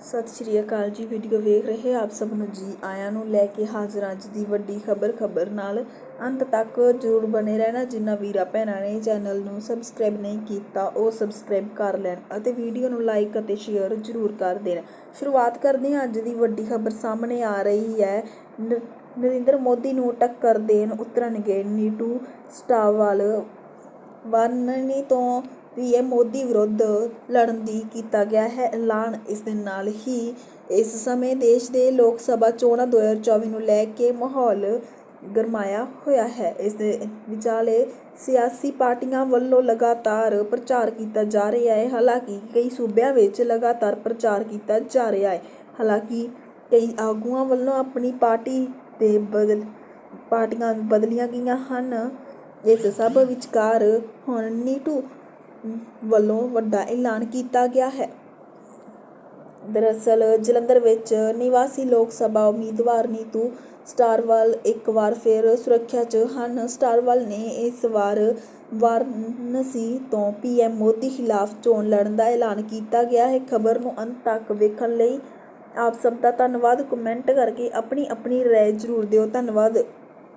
ਸਤਿ ਸ਼੍ਰੀ ਅਕਾਲ ਜੀ ਵੀਡੀਓ ਵੇਖ ਰਹੇ ਆਪ ਸਭ ਨੂੰ ਜੀ ਆਇਆਂ ਨੂੰ ਲੈ ਕੇ ਹਾਜ਼ਰ ਅੱਜ ਦੀ ਵੱਡੀ ਖਬਰ ਖਬਰ ਨਾਲ ਅੰਤ ਤੱਕ ਜਰੂਰ ਬਣੇ ਰਹਿਣਾ ਜਿਨ੍ਹਾਂ ਵੀਰਾ ਭੈਣਾਂ ਨੇ ਚੈਨਲ ਨੂੰ ਸਬਸਕ੍ਰਾਈਬ ਨਹੀਂ ਕੀਤਾ, ਉਹ ਸਬਸਕ੍ਰਾਈਬ ਕਰ ਲੈਣ ਅਤੇ ਵੀਡੀਓ ਨੂੰ ਲਾਈਕ ਅਤੇ ਸ਼ੇਅਰ ਜਰੂਰ ਕਰ ਦੇਣ। ਸ਼ੁਰੂਆਤ ਕਰਦੇ ਹਾਂ, ਅੱਜ ਦੀ ਵੱਡੀ ਖਬਰ ਸਾਹਮਣੇ ਆ ਰਹੀ ਹੈ। ਨ- ਨਰਿੰਦਰ ਮੋਦੀ ਨੂੰ ਟੱਕਰ ਦੇਣ ਉਤਰਨਗੇ ਨੀਟੂ ਸਟਾਵਾਲ। ਵਰਨਨੀ ਤੋਂ ਪੀਐਮ ਮੋਦੀ ਵਿਰੁੱਧ ਲੜਨ ਦੀ ਕੀਤਾ ਗਿਆ ਹੈ ਐਲਾਨ। ਇਸ ਦੇ ਨਾਲ ਹੀ ਇਸ ਸਮੇਂ ਦੇਸ਼ ਦੇ ਲੋਕ ਸਭਾ ਚੋਣਾਂ 2024 ਨੂੰ ਲੈ ਕੇ ਮਾਹੌਲ ਗਰਮਾਇਆ ਹੋਇਆ ਹੈ। ਇਸ ਦੇ ਵਿਚਾਲੇ ਸਿਆਸੀ ਪਾਰਟੀਆਂ ਵੱਲੋਂ ਲਗਾਤਾਰ ਪ੍ਰਚਾਰ ਕੀਤਾ ਜਾ ਰਿਹਾ ਹੈ। ਹਾਲਾਂਕਿ ਕਈ ਸੂਬਿਆਂ ਵਿੱਚ ਲਗਾਤਾਰ ਪ੍ਰਚਾਰ ਕੀਤਾ ਜਾ ਰਿਹਾ ਹੈ। ਹਾਲਾਂਕਿ ਕਈ ਆਗੂਆਂ ਵੱਲੋਂ ਆਪਣੀ ਪਾਰਟੀ ਦੇ ਬਦਲ ਪਾਰਟੀਆਂ ਬਦਲੀਆਂ ਗਈਆਂ ਹਨ। ਇਸ ਸਭ ਵਿਚਕਾਰ ਹੁਣ ਨੀਟੂ ਵੱਲੋਂ ਵੱਡਾ ਐਲਾਨ ਕੀਤਾ ਗਿਆ ਹੈ। ਦਰਅਸਲ, ਜਲੰਧਰ ਵਿੱਚ ਨਿਵਾਸੀ ਲੋਕ ਸਭਾ ਉਮੀਦਵਾਰ ਨੀਤੂ ਸਟਾਰਵਾਲ ਇੱਕ ਵਾਰ ਫਿਰ ਸੁਰੱਖਿਆ 'ਚ ਹਨ। ਸਟਾਰਵਾਲ ਨੇ ਇਸ ਵਾਰ ਵਾਰਨਸੀ ਤੋਂ ਪੀਐਮ ਮੋਦੀ ਖਿਲਾਫ ਚੋਣ ਲੜਨ ਦਾ ਐਲਾਨ ਕੀਤਾ ਗਿਆ ਹੈ। ਖਬਰ ਨੂੰ ਅੰਤ ਤੱਕ ਵੇਖਣ ਲਈ ਆਪ ਸਭ ਦਾ ਧੰਨਵਾਦ। ਕਮੈਂਟ ਕਰਕੇ ਆਪਣੀ ਆਪਣੀ ਰਾਏ ਜ਼ਰੂਰ ਦਿਓ। ਧੰਨਵਾਦ।